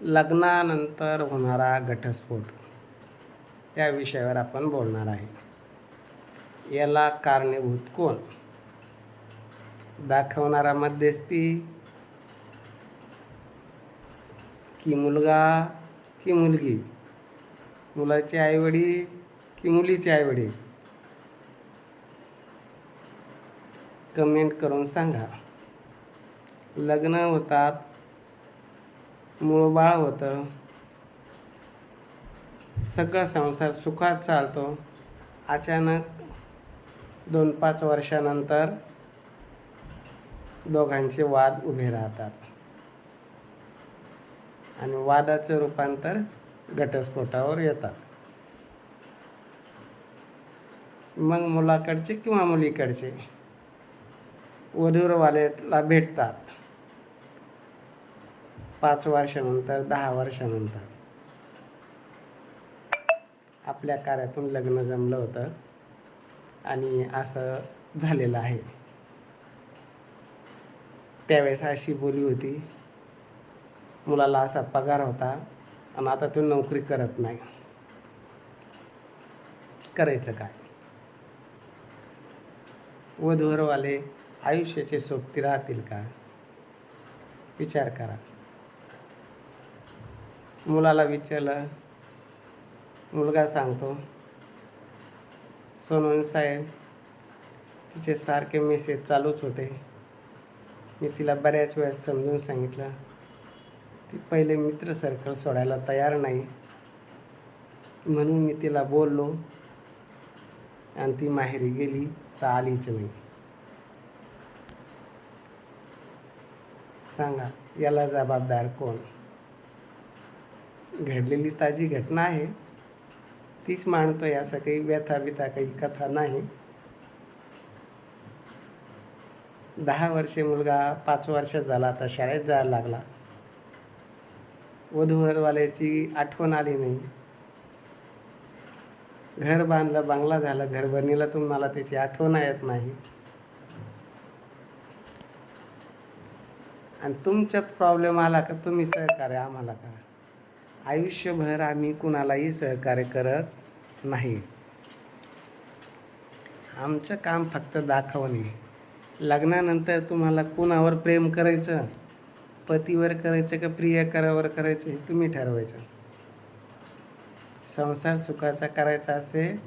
लग्नानंतर होणारा घटस्फोट या विषयावर आपण बोलणार आहे. याला कारणीभूत कोण? दाखवणारा मध्यस्थी? की मुलगा की मुलगी? मुलाचे आईवडील की मुलीचे आईवडील? कमेंट करून सांगा. लग्न होतात मूळ बाळ होतं. सगळं संसार सुखात चालतो. अचानक दोन पाच वर्षानंतर दोघांचे वाद उभे राहतात. आणि वादाचं रूपांतर घटस्फोटावर येतात. मग मुलाकडचे किंवा मुलीकडचे? वधूरवाल्याला भेटतात. पाच वर्षानंतर दहा वर्षानंतर. आपल्या कार्यातून लग्न जमलं होतं आणि असं झालेलं आहे. त्यावेळेस अशी बोली होती मुलाला असा पगार होता आणि आता तो नोकरी करत नाही. करायचं काय? वधूवरवाले आयुष्याचे सोबती राहतील का? विचार करा. मुलाला विचारलं. मुलगा सांगतो सोनवणे साहेब तिचे सारखे मेसेज चालूच होते. मी तिला बऱ्याच वेळेस समजून सांगितलं. ती पहिले मित्र सर्कल सोडायला तयार नाही. म्हणून मी तिला बोललो आणि ती माहेरी गेली तर आलीच नाही. सांगा याला जबाबदार कोण? घडलेली ताजी घटना आहे. तीच मांडतो असं काही व्यथा बिथा काही कथा नाही. दहा वर्षे मुलगा पाच वर्षात झाला आता शाळेत जायला लागला. वधूवरवाल्याची आठवण आली नाही. घर बांधलं बांगला झाला घर तुम्हाला त्याची आठवण येत नाही. आणि तुमच्यात प्रॉब्लेम आला का? तुम्ही सहकार्य आम्हाला करा. आयुष्यभर आम्ही कुणालाही सहकार्य करत नाही. आमचं काम फक्त दाखवणे. लग्नानंतर तुम्हाला कुणावर प्रेम करायचं? पतीवर करायचं का प्रियकरावर करायचं हे तुम्ही ठरवायचं. संसार सुखाचा करायचा असेल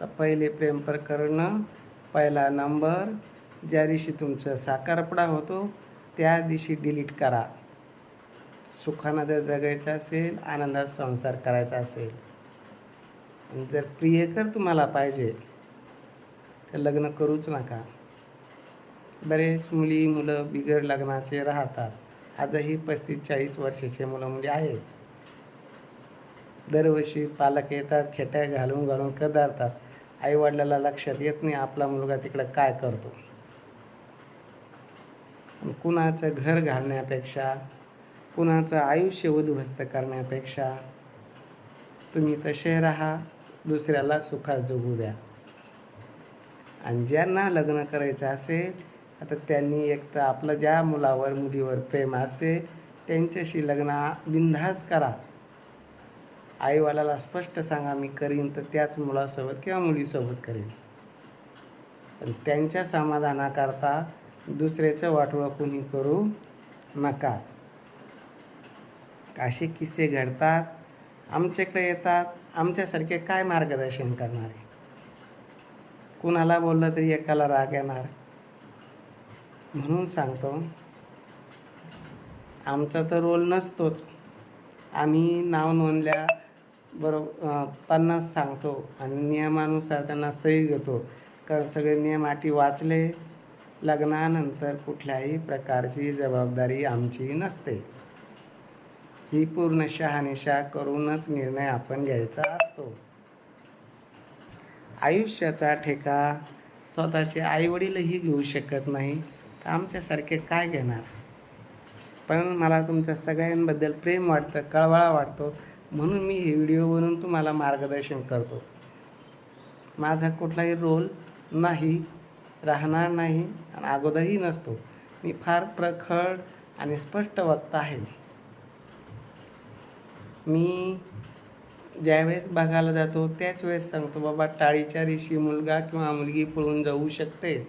तर पहिले प्रेम प्रकरण पहिला नंबर ज्या दिवशी तुमचं साखरपडा होतो त्या दिवशी डिलीट करा. सुखानं जर जगायचं असेल आनंदात संसार करायचा असेल जर प्रियकर तुम्हाला पाहिजे तर लग्न करूच नका. बरेच मुली मुलं बिगर लग्नाचे राहतात. आजही पस्तीस चाळीस वर्षाचे मुलं मुली आहेत. दरवर्षी पालक येतात खेट्या घालून घालून कदारतात. आईवडिलाला लक्षात येत नाही आपला मुलगा तिकडं काय करतो. कुणाचं घर घालण्यापेक्षा कुणाचं आयुष्य उद्ध्वस्त करण्यापेक्षा तुम्ही तसे राहा दुसऱ्याला सुखात जगू द्या. आणि ज्यांना लग्न करायचं असेल आता त्यांनी एक तर आपलं ज्या मुलावर मुलीवर प्रेम असेल त्यांच्याशी लग्न बिनधास करा. आईवाल्याला स्पष्ट सांगा मी करीन तर त्याच मुलासोबत किंवा मुलीसोबत करीन. पण त्यांच्या समाधानाकरता दुसऱ्याचं वाटोळं कोणी करू नका. असे किस्से घडतात आमच्याकडे येतात आमच्यासारखे काय मार्गदर्शन करणार? आहे कुणाला बोललं तरी एकाला राग येणार? म्हणून सांगतो आमचा तर रोल नसतोच. आम्ही नाव नोंदल्या बरोबर त्यांनाच सांगतो आणि नियमानुसार त्यांना सही घेतो. कारण सगळे नियम आटी वाचले लग्नानंतर कुठल्याही प्रकारची जबाबदारी आमची नसते. ही पूर्ण शहानिशा करूनच निर्णय आपण घ्यायचा असतो. आयुष्याचा ठेका स्वतःचे आईवडीलही घेऊ शकत नाही तर आमच्यासारखे काय घेणार? पण मला तुमच्या सगळ्यांबद्दल प्रेम वाटतं कळवळा वाटतो म्हणून मी हे व्हिडिओ बनवून तुम्हाला मार्गदर्शन करतो. माझा कुठलाही रोल नाही राहणार नाही आणि अगोदरही नसतो. मी फार प्रखळ आणि स्पष्ट वक्ता आहे. मी ज्यावेळेस बघायला जातो त्याच वेळेस सांगतो बाबा टाळीच्या दिवशी मुलगा किंवा मुलगी पळून जाऊ शकते.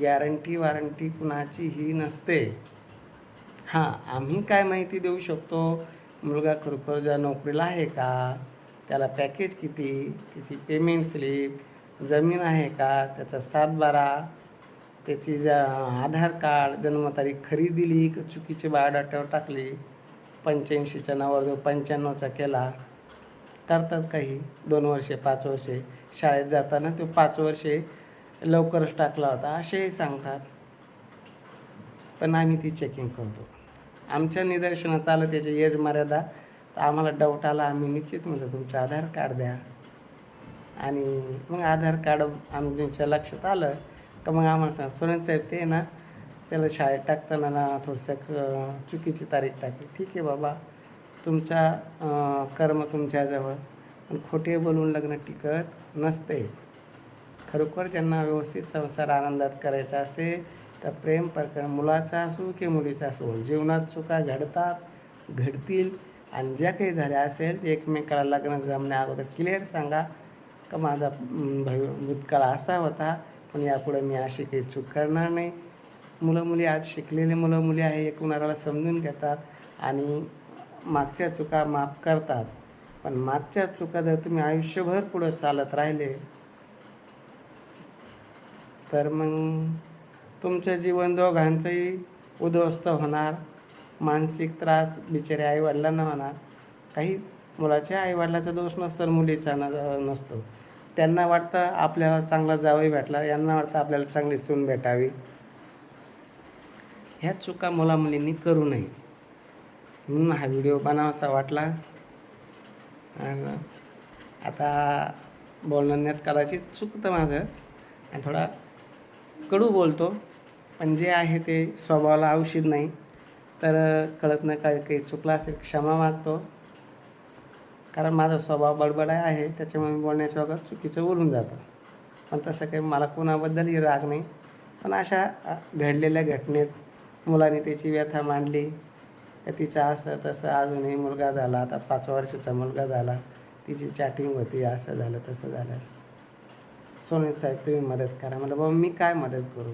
गॅरंटी वॉरंटी कुणाची ही नसते. हां आम्ही काय माहिती देऊ शकतो? मुलगा खरोखर ज्या नोकरीला आहे का? त्याला पॅकेज किती? त्याची पेमेंट स्लिप? जमीन आहे का? त्याचा सातबारा? त्याची ज्या आधार कार्ड जन्मतारीख खरी दिली का चुकीची बायोडाट्यावर टाकली? पंच्याऐंशीच्या नावावर पंच्याण्णवचा केला करतात काही. दोन वर्षे पाच वर्षे. शाळेत जाताना तो पाच वर्षे लवकरच टाकला होता. असेही सांगतात. पण आम्ही ती चेकिंग करतो. आमच्या निदर्शनात आलं त्याची एज मर्यादा तर आम्हाला डाऊट आला. आम्ही निश्चित म्हणतो तुमचं आधार कार्ड द्या. आणि मग आधार कार्ड आमच्या लक्षात आलं. का मग आम्हाला सांग सोनन साहेब ते ना त्याला शाळेत टाकताना ना थोडंसं क- चुकीची तारीख टाकली. ठीक आहे बाबा. तुमचा कर्म तुमच्याजवळ. पण खोटे बोलून लग्न टिकत नसते. खरोखर ज्यांना व्यवस्थित संसार आनंदात करायचा असेल तर प्रेम प्रकरण मुलाचा असो की मुलीचा असो जीवनात चुका घडतात घडतील. आणि ज्या काही झाल्या असेल ते एकमेकाला लग्न जमण्या अगोदर क्लिअर सांगा. का माझा अं, भूतकाळ असा होता पण यापुढे मी अशी काही चूक करणार नाही. मुलं मुली आज शिकलेले मुलं मुली आहे एकमेकाला समजून घेतात आणि मागच्या चुका माफ करतात. पण मागच्या चुका जर तुम्ही आयुष्यभर पुढं चालत राहिले तर मग तुमचं जीवन दोघांचंही उद्ध्वस्त होणार. मानसिक त्रास बिचारे आईवडिलांना होणार. काही मुलाच्या आईवडिलाचा दोष नसतो मुलीचा न नसतो. त्यांना वाटतं आपल्याला चांगला जावई भेटला यांना वाटतं आपल्याला चांगली सून भेटावी. ह्या चुका मुलामुलींनी करू नये. म्हणून हा व्हिडिओ बनावासा वाटला. आता बोलण्यात कदाचित चुकतं माझं. आणि थोडा कडू बोलतो. पण जे आहे ते स्वभावाला औषध नाही. तर कळत न कळत काही चुकला असेल क्षमा मागतो. कारण माझा स्वभाव बडबड आहे त्याच्यामुळे मी बोलण्याच्या वगैरे चुकीचं बोलून जातं. पण तसं काही मला कोणाबद्दलही राग नाही. पण अशा घडलेल्या घटनेत मुलाने त्याची व्यथा मांडली. का तिचा असं तसं अजूनही मुलगा झाला. आता पाच वर्षाचा मुलगा झाला. तिची चॅटिंग होती. असं झालं तसं झालं. सोनी साहेब तुम्ही मदत करा. मला बाबा मी काय मदत करू?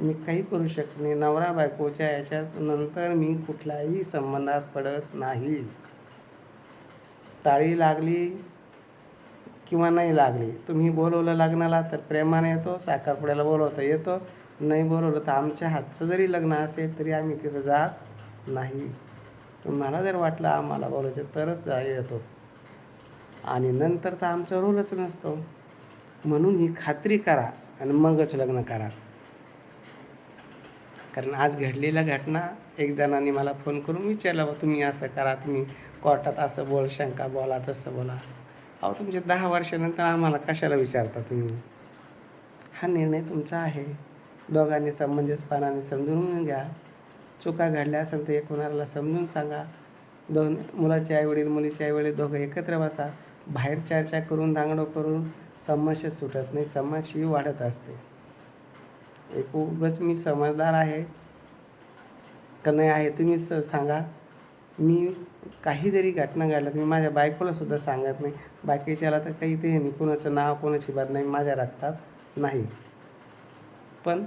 मी काही करू शकत नाही. नवरा बायकोच्या याच्यात नंतर मी कुठल्याही संबंधात पडत नाही. टाळी लागली किंवा नाही लागली? तुम्ही बोलवलं लग्नाला तर प्रेमाने येतो साखरपुड्याला बोलवता येतो. नाही बोलवलं तर आमच्या हातचं जरी लग्न असेल तरी आम्ही तिथं जात नाही. तुम्हाला जर वाटलं आम्हाला बोलायचं तरच जा येतो. आणि नंतर तर आमचा रोलच नसतो. म्हणून ही खात्री करा आणि मगच लग्न करा. कारण आज घडलेल्या घटना एक जणांनी मला फोन करून विचारलं बा तुम्ही असं करा तुम्ही कोर्टात असं बोल शंका बोला तसं बोला. अहो तुमच्या दहा वर्षानंतर आम्हाला कशाला विचारता तुम्ही? हा निर्णय तुमचा आहे. दोघांनी समंजसपणाने म्हणजे समजून घ्या. चुका घडल्या असेल तर एक कोणाला समजून सांगा. दोन मुलाचे आईवडील मुलीचे आईवडील दोघं एकत्र बसा. बाहेर चर्चा करून दांगडो करून समस्या सुटत नाही. समस्या वाढत असते. एक उगच मी समजदार आहे का नाही आहे तुम्ही स सांगा. मी काही जरी घटना घडल्या तर मी माझ्या बायकोलासुद्धा सांगत नाही. बाकीच्याला तर काही ते नाही कोणाचं नाव कोणाची बदनामी माझ्या रक्तात नाही. पण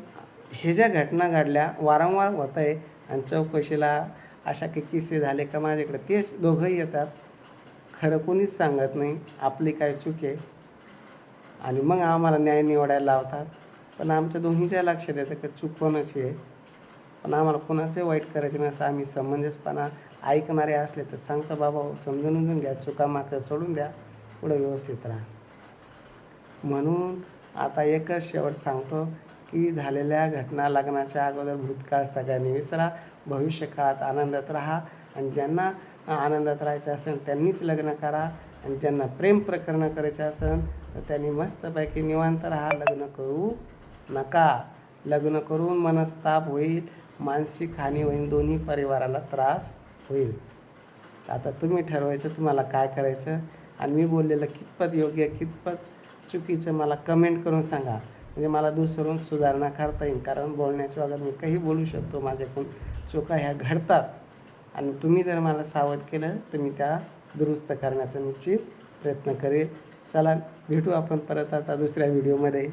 हे ज्या घटना घडल्या वारंवार होत आहे आणि चौकशीला अशा काही किस्से झाले का माझ्याकडे तेच दोघंही येतात. खरं कोणीच सांगत नाही. आपली काय चूक आहे? आणि मग आम्हाला न्याय निवडायला लावतात. पण आमच्या दोन्हीच्या लक्षात येतं की चूक कोणाची आहे? पण आम्हाला कोणाचंही वाईट करायचं नसतं आम्ही समंजसपणा ऐकणारे असले तर सांगतो बाबा समजून घेऊन घ्या. चुका मात्र सोडून द्या. पुढे व्यवस्थित राहा. म्हणून आता एकच शेवट सांगतो की झालेल्या घटना लग्नाच्या अगोदर भूतकाळ सगळ्यांनी विसरा. भविष्यकाळात आनंदात राहा आणि ज्यांना आनंदात राहायचे असेल त्यांनीच लग्न करा आणि ज्यांना प्रेम प्रकरणं करायचे असेल तर त्यांनी मस्तपैकी निवांत राहा. लग्न करू नका. लग्न करून मनस्ताप होईल. मानसिक हानी होईल. दोन्ही परिवाराला त्रास होईल. आता तुम्ही ठरवायचं तुम्हाला काय करायचं आणि मी बोललेलं कितपत योग्य आहे, कितपत चुकीचं मला कमेंट करून सांगा. म्हणजे मला दुसरून सुधारणा करता येईल. कारण बोलण्याच्या वगैरे मी काही बोलू शकतो माझ्याकडून चुका ह्या घडतात. आणि तुम्ही जर मला सावध केलं तर मी त्या दुरुस्त करण्याचा निश्चित प्रयत्न करेल. चला भेटू आपण परत आता दुसऱ्या व्हिडिओमध्ये.